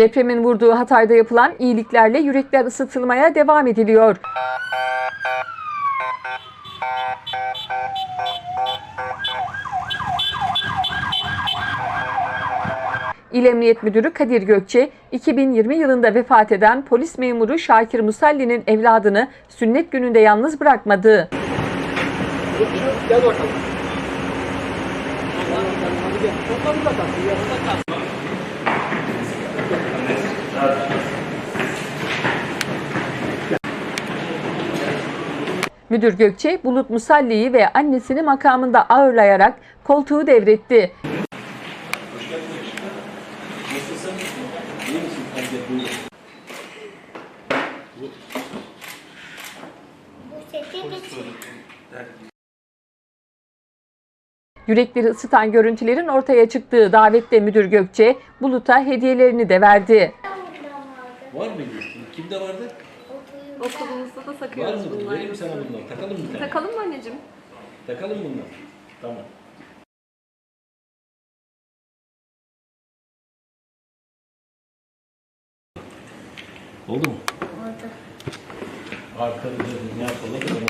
Depremin vurduğu Hatay'da yapılan iyiliklerle yürekler ısıtılmaya devam ediliyor. İl Emniyet Müdürü Kadir Gökçe, 2020 yılında vefat eden polis memuru Şakir Musalli'nin evladını sünnet gününde yalnız bırakmadı. Gel. Müdür Gökçe, Bulut Musalli'yi ve annesini makamında ağırlayarak koltuğu devretti. Yürekleri ısıtan görüntülerin ortaya çıktığı davette Müdür Gökçe, Bulut'a hediyelerini de verdi. Var mıydı? Kimde vardı? Okulumuzda da Var takıyoruz mı? bunları. Vereyim sana bundan. Takalım mı bir tane? Takalım mı anneciğim? Takalım bundan. Tamam. Oldu mu? Oldu. Arkada ne yapalım?